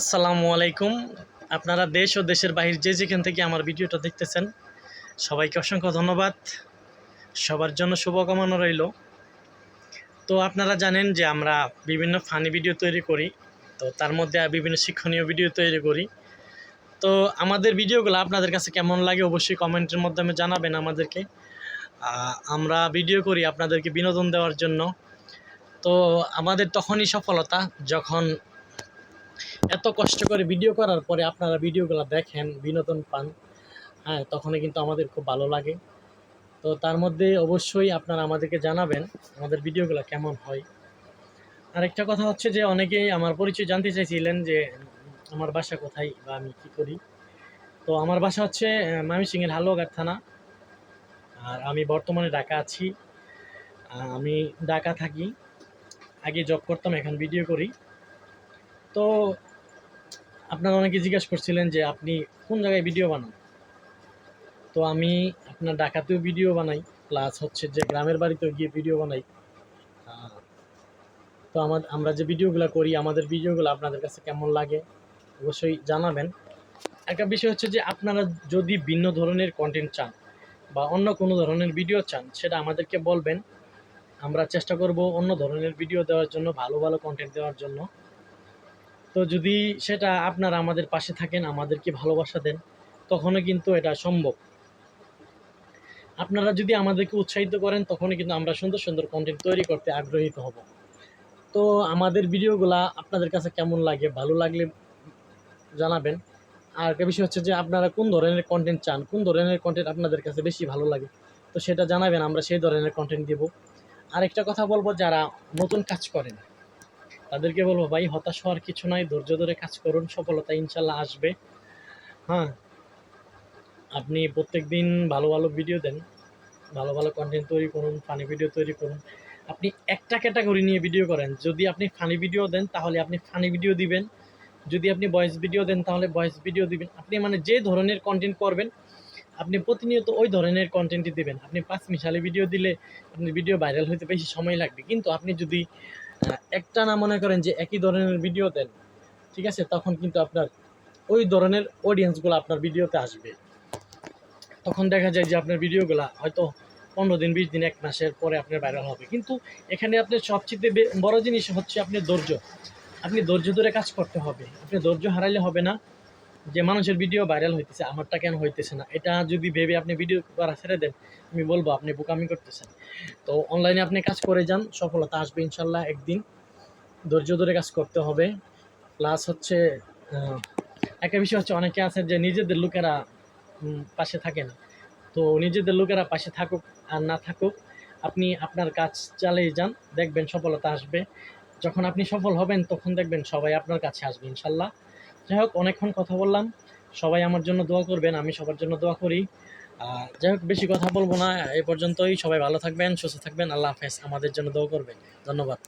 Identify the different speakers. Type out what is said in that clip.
Speaker 1: আসসালামু আলাইকুম। আপনারা দেশ ও দেশের বাহির যে যেখান থেকে আমার ভিডিওটা দেখতেছেন, সবাইকে অসংখ্য ধন্যবাদ। সবার জন্য শুভকামনা রইল। তো আপনারা জানেন যে আমরা বিভিন্ন ফানি ভিডিও তৈরি করি, তো তার মধ্যে বিভিন্ন শিক্ষণীয় ভিডিও তৈরি করি। তো আমাদের ভিডিওগুলো আপনাদের কাছে কেমন লাগে অবশ্যই কমেন্টের মাধ্যমে জানাবেন আমাদেরকে। আমরা ভিডিও করি আপনাদেরকে বিনোদন দেওয়ার জন্য। তো আমাদের তখনই সফলতা যখন এত কষ্ট করে ভিডিও করার পরে আপনারা ভিডিওগুলো দেখেন, বিনোদন পান হ্যাঁ তখনই কিন্তু আমাদের খুব ভালো লাগে। তো তার মধ্যে অবশ্যই আপনারা আমাদেরকে জানাবেন আমাদের ভিডিওগুলো কেমন হয়। আরেকটা কথা হচ্ছে যে অনেকেই আমার পরিচয় জানতে চাইছিলেন যে আমার বাসা কোথায় বা আমি কি করি। তো আমার বাসা হচ্ছে ময়মনসিংহের হালুয়াঘাট থানা। আর আমি বর্তমানে ঢাকা আছি। আমি ঢাকা থাকি। আগে জব করতাম, এখন ভিডিও করি। তো আপনারা অনেকে জিজ্ঞাসা করছিলেন যে আপনি কোন জায়গায় ভিডিও বানান? তো আমি আপনার ঢাকাতেও ভিডিও বানাই প্লাস হচ্ছে যে গ্রামের বাড়িতেও গিয়ে ভিডিও বানাই। তো আমার, আমরা যে ভিডিওগুলো করি, আমাদের ভিডিওগুলো আপনাদের কাছে কেমন লাগে অবশ্যই জানাবেন। একটা বিষয় হচ্ছে যে আপনারা যদি ভিন্ন ধরনের কন্টেন্ট চান বা অন্য কোনো ধরনের ভিডিও চান, সেটা আমাদেরকে বলবেন। আমরা চেষ্টা করব অন্য ধরনের ভিডিও দেওয়ার জন্য, ভালো ভালো কন্টেন্ট দেওয়ার জন্য। তো যদি সেটা আপনারা আমাদের পাশে থাকেন, আমাদেরকে ভালোবাসা দেন, তখনও কিন্তু এটা সম্ভব। আপনারা যদি আমাদেরকে উৎসাহিত করেন, তখনই কিন্তু আমরা সুন্দর সুন্দর কন্টেন্ট তৈরি করতে আগ্রহীত হব। তো আমাদের ভিডিওগুলা আপনাদের কাছে কেমন লাগে, ভালো লাগলে জানাবেন। আর একটা বিষয় হচ্ছে যে, আপনারা কোন ধরনের কন্টেন্ট চান, কোন ধরনের কন্টেন্ট আপনাদের কাছে বেশি ভালো লাগে, তো সেটা জানাবেন, আমরা সেই ধরনের কন্টেন্ট দেব। আরেকটা কথা বলব, যারা নতুন কাজ করেন তাদেরকে বলব, ভাই, হতাশ হওয়ার কিছু নাই, ধৈর্য ধরে কাজ করুন, সফলতা ইনশাল্লাহ আসবে। হ্যাঁ আপনি প্রত্যেক দিন ভালো ভালো ভিডিও দেন, ভালো ভালো কন্টেন্ট তৈরি করুন ফানি ভিডিও তৈরি করুন। আপনি একটা ক্যাটাগরি নিয়ে ভিডিও করেন, যদি আপনি ফানি ভিডিও দেন, তাহলে আপনি ফানি ভিডিও দিবেন। যদি আপনি ভয়েস ভিডিও দেন, তাহলে ভয়েস ভিডিও দিবেন। আপনি মানে যে ধরনের কন্টেন্ট করবেন, আপনি প্রতিনিয়ত ওই ধরনের কন্টেন্টই দিবেন। আপনি পাঁচ মিশালি ভিডিও দিলে আপনি ভিডিও ভাইরাল হতে বেশি সময় লাগবে। কিন্তু আপনি যদি একটা না মনে করেন যে একই ধরনের ভিডিও দেন ঠিক আছে, তখন কিন্তু আপনার ওই ধরনের অডিয়েন্সগুলো আপনার ভিডিওতে আসবে। তখন দেখা যায় যে আপনার ভিডিওগুলো হয়তো পনেরো দিন, বিশ দিন, এক মাসের পরে আপনার ভাইরাল হবে। কিন্তু এখানে আপনার সবচেয়ে বড় জিনিস হচ্ছে আপনি ধৈর্য। আপনি ধৈর্য ধরে কাজ করতে হবে। আপনি ধৈর্য হারাইলে হবে না। যে মানুষের ভিডিও ভাইরাল হইতেছে, আমারটা কেন হইতেছে না? এটা যদি ভেবে আপনি ভিডিও করা ছেড়ে দেন, আমি বলব আপনি বোকামি করতেছেন। তো অনলাইনে আপনি কাজ করে যান, সফলতা আসবে ইনশাল্লাহ একদিন। ধৈর্য ধরে কাজ করতে হবে। প্লাস হচ্ছে একটা বিষয় হচ্ছে অনেকে আছে যে নিজেদের লোকেরা পাশে থাকে না তো নিজেদের লোকেরা পাশে থাকুক আর না থাকুক, আপনি আপনার কাজ চালিয়ে যান, দেখবেন সফলতা আসবে। যখন আপনি সফল হবেন, তখন দেখবেন সবাই আপনার কাছে আসবে ইনশাল্লাহ। যাই হোক, অনেকক্ষণ কথা বললাম। সবাই আমার জন্য দোয়া করবেন, আমি সবার জন্য দোয়া করি। যাই হোক, বেশি কথা বলব না, এ পর্যন্তই। সবাই ভালো থাকবেন, সুস্থ থাকবেন। আল্লাহ হাফেজ, আমাদের জন্য দোয়া করবেন। ধন্যবাদ।